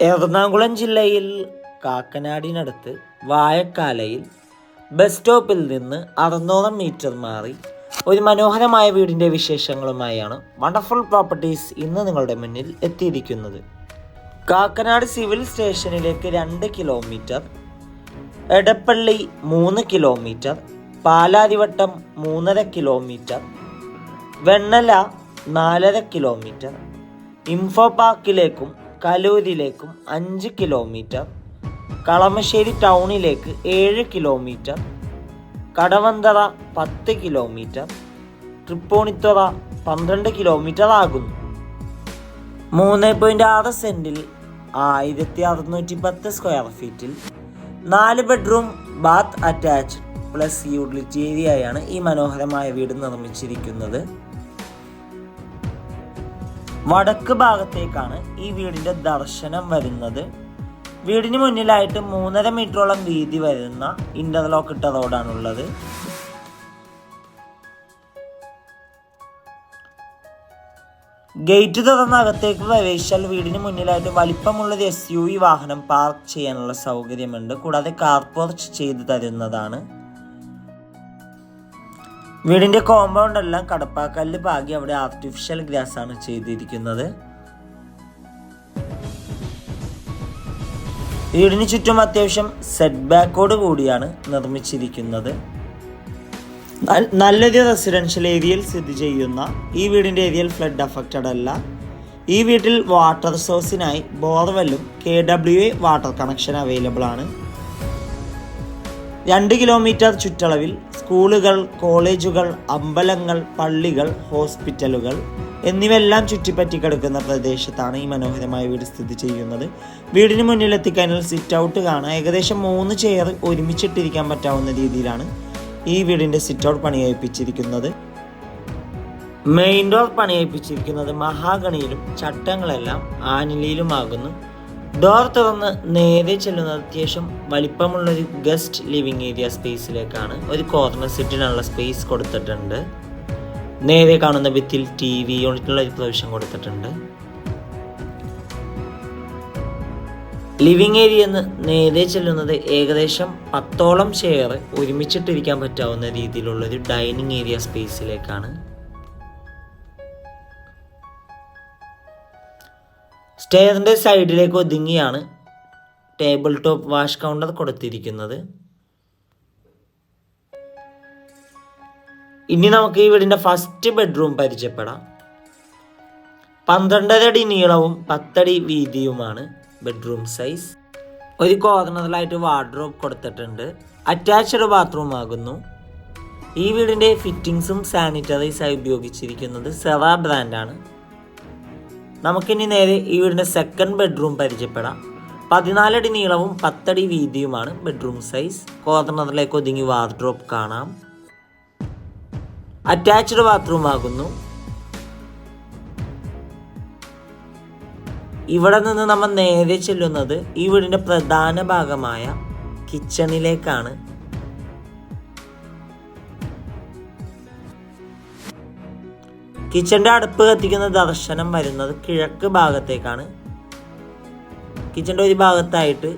എറണാകുളം ജില്ലയിൽ കാക്കനാടിനടുത്ത് വായക്കാലയിൽ ബസ് സ്റ്റോപ്പിൽ നിന്ന് അറുന്നൂറ് മീറ്റർ മാറി ഒരു മനോഹരമായ വീടിന്റെ വിശേഷങ്ങളുമായാണ് വണ്ടർഫുൾ പ്രോപ്പർട്ടീസ് ഇന്ന് നിങ്ങളുടെ മുന്നിൽ എത്തിയിരിക്കുന്നത്. കാക്കനാട് സിവിൽ സ്റ്റേഷനിലേക്ക് രണ്ട് കിലോമീറ്റർ എടപ്പള്ളി മൂന്ന് കിലോമീറ്റർ പാലാരിവട്ടം മൂന്നര കിലോമീറ്റർ വെണ്ണല നാലര കിലോമീറ്റർ ഇൻഫോ പാർക്കിലേക്കും കലൂരിലേക്കും അഞ്ച് കിലോമീറ്റർ കളമശ്ശേരി ടൗണിലേക്ക് ഏഴ് കിലോമീറ്റർ കടവന്തറ പത്ത് കിലോമീറ്റർ തൃപ്പൂണിത്തുറ പന്ത്രണ്ട് കിലോമീറ്റർ ആകുന്നു. മൂന്ന് പോയിന്റ് ആറ് സെന്റിൽ ആയിരത്തി അറുന്നൂറ്റി പത്ത് സ്ക്വയർ ഫീറ്റിൽ നാല് bedroom bath attached plus utility ഏരിയയാണ് ഈ മനോഹരമായ വീട് നിർമ്മിച്ചിരിക്കുന്നത്. വടക്ക് ഭാഗത്തേക്കാണ് ഈ വീടിന്റെ ദർശനം വരുന്നത്. വീടിന് മുന്നിലായിട്ട് മൂന്നര മീറ്ററോളം വീതി വരുന്ന ഇന്റർലോക്ക് ഇട്ട റോഡാണുള്ളത്. ഗേറ്റ് തുറന്ന് അകത്തേക്ക് പ്രവേശിച്ചാൽ വീടിന് മുന്നിലായിട്ട് വലിപ്പമുള്ളൊരു എസ് യു വി വാഹനം പാർക്ക് ചെയ്യാനുള്ള സൗകര്യമുണ്ട്. കൂടാതെ കാർ പോർച്ച് ചെയ്തു തരുന്നതാണ്. വീടിന്റെ കോമ്പൗണ്ട് എല്ലാം കടപ്പാക്കല്ല് ഭാഗ്യം അവിടെ ആർട്ടിഫിഷ്യൽ ഗ്രാസ് ആണ് ചെയ്തിരിക്കുന്നത്. വീടിന് ചുറ്റും അത്യാവശ്യം സെറ്റ് ബാക്കോട് കൂടിയാണ് നിർമ്മിച്ചിരിക്കുന്നത്. നല്ലൊരു റെസിഡൻഷ്യൽ ഏരിയയിൽ സ്ഥിതി ചെയ്യുന്ന ഈ വീടിന്റെ ഏരിയയിൽ ഫ്ലഡ് അഫക്റ്റഡ് അല്ല. ഈ വീട്ടിൽ വാട്ടർ സോഴ്സിനായി ബോർവെല്ലും K W A water connection available ആണ്. രണ്ട് കിലോമീറ്റർ ചുറ്റളവിൽ സ്കൂളുകൾ കോളേജുകൾ അമ്പലങ്ങൾ പള്ളികൾ ഹോസ്പിറ്റലുകൾ എന്നിവയെല്ലാം ചുറ്റിപ്പറ്റി കിടക്കുന്ന പ്രദേശത്താണ് ഈ മനോഹരമായ വീട് സ്ഥിതി ചെയ്യുന്നത്. വീടിന് മുന്നിലെത്തിക്കഴിഞ്ഞാൽ സിറ്റ് ഔട്ട് കാണാം ഏകദേശം മൂന്ന് ചെയർ ഒരുമിച്ചിട്ടിരിക്കാൻ പറ്റാവുന്ന രീതിയിലാണ് ഈ വീടിന്റെ സിറ്റ് ഔട്ട് പണികഴിപ്പിച്ചിരിക്കുന്നത്. മെയിൻ ഡോർ പണിയേൽപ്പിച്ചിരിക്കുന്നത് മഹാഗണിയിലും ചട്ടങ്ങളെല്ലാം ആനിലയിലുമാകുന്നു. ഡോർ തുറന്ന് നേരെ ചെല്ലുന്നത് അത്യാവശ്യം വലിപ്പമുള്ളൊരു ഗസ്റ്റ് ലിവിങ് ഏരിയ സ്പേസിലേക്കാണ് ഒരു കോർണർ സെറ്റിനുള്ള സ്പേസ് കൊടുത്തിട്ടുണ്ട്. നേരെ കാണുന്ന ഭിത്തിൽ ടി വി യൂണിറ്റിനുള്ള ഒരു പ്രൊവിഷൻ കൊടുത്തിട്ടുണ്ട്. ലിവിങ് ഏരിയ എന്ന് നേരെ ചെല്ലുന്നത് ഏകദേശം പത്തോളം ചെയർ ഒരുമിച്ചിട്ടിരിക്കാൻ പറ്റാവുന്ന രീതിയിലുള്ളൊരു ഡൈനിങ് ഏരിയ സ്പേസിലേക്കാണ്. സ്റ്റെയറിന്റെ സൈഡിലേക്ക് ഒതുങ്ങിയാണ് ടേബിൾ ടോപ്പ് വാഷ് കൗണ്ടർ കൊടുത്തിരിക്കുന്നത്. ഇനി നമുക്ക് ഈ വീടിന്റെ ഫസ്റ്റ് ബെഡ്റൂം പരിചയപ്പെടാം. പന്ത്രണ്ടര അടി നീളവും പത്തടി വീതിയുമാണ് ബെഡ്റൂം സൈസ്. ഒരു കോർണറിലായിട്ട് വാർഡ്രോബ് കൊടുത്തിട്ടുണ്ട്. അറ്റാച്ച്ഡ് ബാത്റൂം ആകുന്നു. ഈ വീടിന്റെ ഫിറ്റിങ്സും സാനിറ്ററീസായി ഉപയോഗിച്ചിരിക്കുന്നത് സെവ ബ്രാൻഡാണ്. നമുക്കിനി നേരെ ഈ വീടിന്റെ സെക്കൻഡ് ബെഡ്റൂം പരിചയപ്പെടാം. പതിനാലടി നീളവും പത്തടി വീതിയുമാണ് ബെഡ്റൂം സൈസ് കോർണറിലേക്ക് ഒതുങ്ങി വാർഡ്രോപ്പ് കാണാം. അറ്റാച്ച്ഡ് ബാത്റൂം ആകുന്നു. ഇവിടെ നിന്ന് നമ്മൾ നേരെ ചെല്ലുന്നത് ഈ വീടിന്റെ പ്രധാന ഭാഗമായ കിച്ചണിലേക്കാണ് കിച്ചന്റെ അടുപ്പ് കത്തിക്കുന്ന ദർശനം വരുന്നത് കിഴക്ക് ഭാഗത്തേക്കാണ്. കിച്ചന്റെ ഒരു ഭാഗത്തായിട്ട്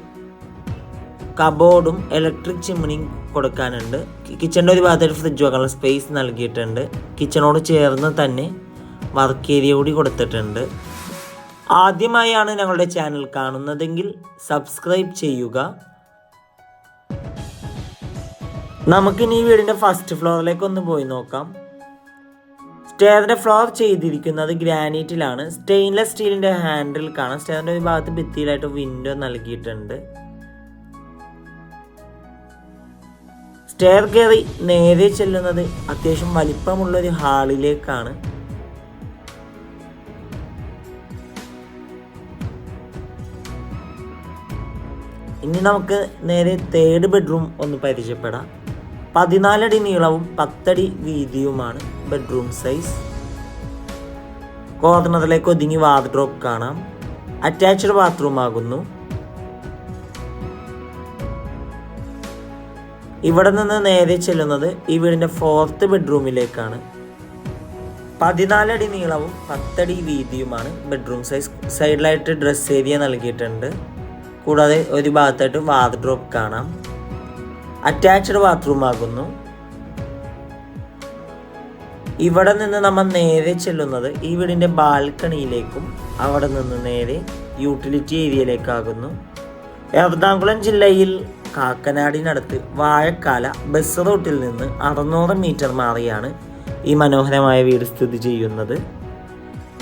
കബോർഡും ഇലക്ട്രിക് ചിമ്മിനിയും കൊടുക്കാനുണ്ട്. കിച്ചന്റെ ഒരു ഭാഗത്തായിട്ട് ഫ്രിഡ്ജ് വെക്കാനുള്ള സ്പേസ് നൽകിയിട്ടുണ്ട്. കിച്ചണോട് ചേർന്ന് തന്നെ വർക്ക് ഏരിയ കൂടി കൊടുത്തിട്ടുണ്ട്. ആദ്യമായാണ് ഞങ്ങളുടെ ചാനൽ കാണുന്നതെങ്കിൽ സബ്സ്ക്രൈബ് ചെയ്യുക. നമുക്കിനി ഈ വീടിന്റെ ഫസ്റ്റ് ഫ്ലോറിലേക്ക് ഒന്ന് പോയി നോക്കാം. സ്റ്റെയറിന്റെ ഫ്ലോർ ചെയ്തിരിക്കുന്നത് ഗ്രാനൈറ്റിലാണ്. സ്റ്റെയിൻലെസ് സ്റ്റീലിന്റെ ഹാൻഡിൽ കാണാം. സ്റ്റെയറിന്റെ ഒരു ഭാഗത്ത് ഭിത്തിയിലായിട്ട് വിൻഡോ നൽകിയിട്ടുണ്ട്. സ്റ്റെയർ കയറി നേരെ ചെല്ലുന്നത് അത്യാവശ്യം വലിപ്പമുള്ള ഒരു ഹാളിലേക്കാണ്. ഇനി നമുക്ക് നേരെ തേർഡ് ബെഡ്റൂം ഒന്ന് പരിചയപ്പെടാം. പതിനാലടി നീളവും പത്തടി വീതിയുമാണ്. ബെഡ്റൂം സൈസ് കോർണറിലേക്ക് ഒതുങ്ങി വാർഡ്രോബ് കാണാം. അറ്റാച്ച്ഡ് ബാത്റൂം ആകുന്നു. ഇവിടെ നിന്ന് നേരെ ചെല്ലുന്നത് ഈ വീടിന്റെ ഫോർത്ത് ബെഡ്റൂമിലേക്കാണ് പതിനാലടി നീളവും പത്തടി വീതിയുമാണ് ബെഡ്റൂം സൈസ് സൈഡിലായിട്ട് ഡ്രസ് ഏരിയ നൽകിയിട്ടുണ്ട്. കൂടാതെ ഒരു ഭാഗത്തായിട്ട് വാർഡ്രോപ്പ് കാണാം. അറ്റാച്ച്ഡ് ബാത്റൂം ആകുന്നു. ഇവിടെ നിന്ന് നമ്മൾ നേരെ ചെല്ലുന്നത് ഈ വീടിന്റെ ബാൽക്കണിയിലേക്കും അവിടെ നിന്ന് നേരെ യൂട്ടിലിറ്റി ഏരിയയിലേക്കാകുന്നു. എറണാകുളം ജില്ലയിൽ കാക്കനാടിനടുത്ത് വാഴക്കാല ബസ് റൂട്ടിൽ നിന്ന് അറുന്നൂറ് മീറ്റർ മാറിയാണ് ഈ മനോഹരമായ വീട് സ്ഥിതി ചെയ്യുന്നത്.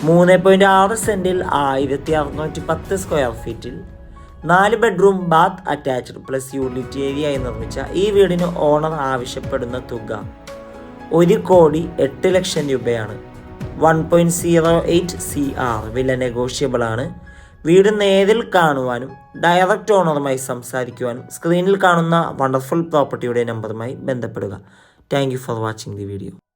മൂന്ന് പോയിന്റ് ആറ് സെന്റിൽ ആയിരത്തി അറുന്നൂറ്റി പത്ത് സ്ക്വയർ ഫീറ്റിൽ നാല് bedroom bath attached plus unit area ആയി നിർമ്മിച്ച ഈ വീടിന് ഓണർ ആവശ്യപ്പെടുന്ന തുക ഒരു കോടി എട്ട് ലക്ഷം രൂപയാണ്. One point zero eight C R വില നെഗോഷ്യബിൾ ആണ്. വീട് നേരിൽ കാണുവാനും ഡയറക്റ്റ് ഓണറുമായി സംസാരിക്കുവാനും സ്ക്രീനിൽ കാണുന്ന വണ്ടർഫുൾ പ്രോപ്പർട്ടിയുടെ നമ്പറുമായി ബന്ധപ്പെടുക. Thank for watching the video